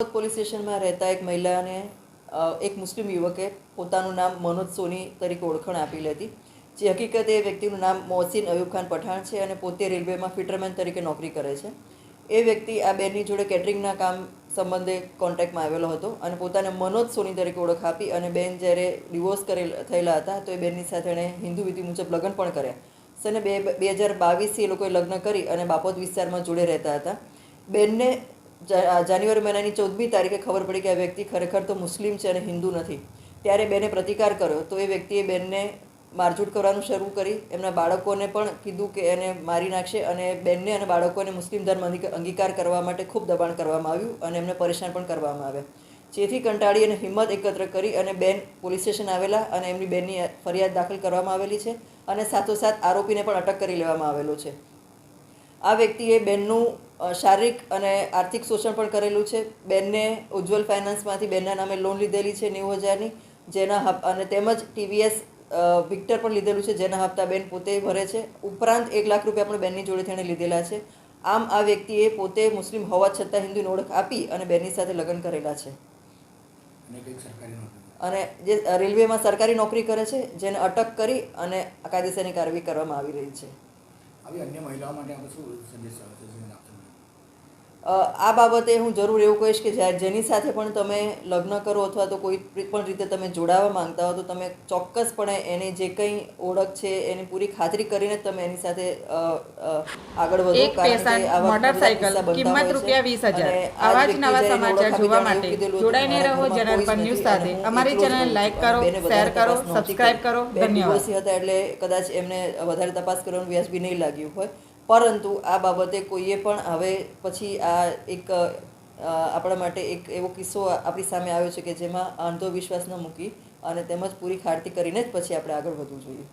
Police સ્ટેશનમાં રહેતા એક મહિલાને એક મુસ્લિમ યુવકે પોતાનું નામ મનોજ સોની તરીકે ઓળખાણ આપેલી હતી જે હકીકતે એ વ્યક્તિનું નામ મોહસિન અયુબ ખાન પઠાણ છે અને પોતે રેલવેમાં ફિટરમેન તરીકે નોકરી કરે છે. એ વ્યક્તિ આ બેનની જોડે કેટરિંગના કામ સંબંધે કોન્ટેક્ટમાં આવેલો હતો અને પોતાને મનોજ સોની તરીકે ઓળખ આપી અને બેન જ્યારે ડિવોર્સ કરેલ, થયેલા હતા તો એ બેનની સાથે એણે હિન્દુ વિધિ મુજબ લગ્ન પણ કર્યા. સને બે બે હજાર બાવીસથી એ લોકોએ લગ્ન કરી અને બાપોદ વિસ્તારમાં જોડે રહેતા હતા. બેનને જાન્યુઆરી મહિનાની ચૌદમી તારીખે ખબર પડી કે આ વ્યક્તિ ખરેખર તો મુસ્લિમ છે અને હિન્દુ નથી. ત્યારે બેને પ્રતિકાર કર્યો. તો એ વ્યક્તિએ બેનને મારઝૂટ કરવાનું શરૂ કરી. એમના બાળકોને પણ કીધું કે એને મારી નાખશે અને બેનને અને બાળકોને મુસ્લિમ ધર્મ અંગી- અંગીકાર કરવા માટે ખૂબ દબાણ કરવામાં આવ્યું અને એમને પરેશાન પણ કરવામાં આવ્યા. જેથી કંટાળી અને હિંમત એકત્ર કરી અને બેન પોલીસ સ્ટેશન આવેલા અને એમની બેનની ફરિયાદ દાખલ કરવામાં આવેલી છે અને સાથોસાથ આરોપીને પણ અટક કરી લેવામાં આવેલો છે. આ વ્યક્તિએ બેનનું શારીરિક અને આર્થિક શોષણ પણ કરેલું છે. બેનને ઉજ્જવલ ફાઇનાન્સમાંથી બેનના નામે લોન લીધેલી છે નેવું હજારની જેના હપ અને તેમજ ટીવીએસ વિક્ટર પણ લીધેલું છે જેના હપ્તા બેન પોતે ભરે છે. ઉપરાંત એક લાખ રૂપિયા પણ બેનની જોડે તેણે લીધેલા છે. આમ આ વ્યક્તિએ પોતે મુસ્લિમ હોવા છતાં હિન્દુની ઓળખ આપી અને બેનની સાથે લગ્ન કરેલા છે. અને જે રેલવેમાં સરકારી નોકરી કરે છે જેને અટક કરી અને કાયદેસરની કાર્યવાહી કરવામાં આવી રહી છે. આવી અન્ય મહિલાઓ માટે આપણે શું સંદેશ આવે છે જેને આપશો અ, આ બાબતે હું જરૂર એવું કહીશ કે જ્યારે જેની સાથે પણ તમે લગ્ન કરો અથવા તો કોઈ પણ રીતે તમે જોડાવા માંગતા હો તો તમે ચોક્કસપણે એની જે કંઈ ઓળખ છે એની પૂરી ખાતરી કરીને તમે એની સાથે આગળ વધો. કારણ કે આવા ઘણા બધા મોટરસાયકલ કિસ્સા બનતા કિંમત રૂપિયા વીસ હજાર. અને આ આવા જ નવા સમાચાર જોવા માટે એવું કીધેલું હતું કે જોડાઈને રહો ઘરમાં જનાર્દન કોઈ જ ન્યૂઝ સાથે. અમારી ચેનલ લાઈક કરો શેર કરો સબસ્ક્રાઇબ કરો. ધન્યવાદ. હતા એટલે કદાચ એમને વધારે તપાસ કરવાનું વ્યાજબી નહીં લાગ્યું હોય. પરંતુ આ બાબતે કોઈએ પણ હવે પછી આ એક આપણા માટે એક એવો કિસ્સો આપણી સામે આવ્યો છે કે જેમાં અંધવિશ્વાસ ન મૂકી અને તેમજ પૂરી ખાતરી કરીને જ પછી આપણે આગળ વધવું જોઈએ.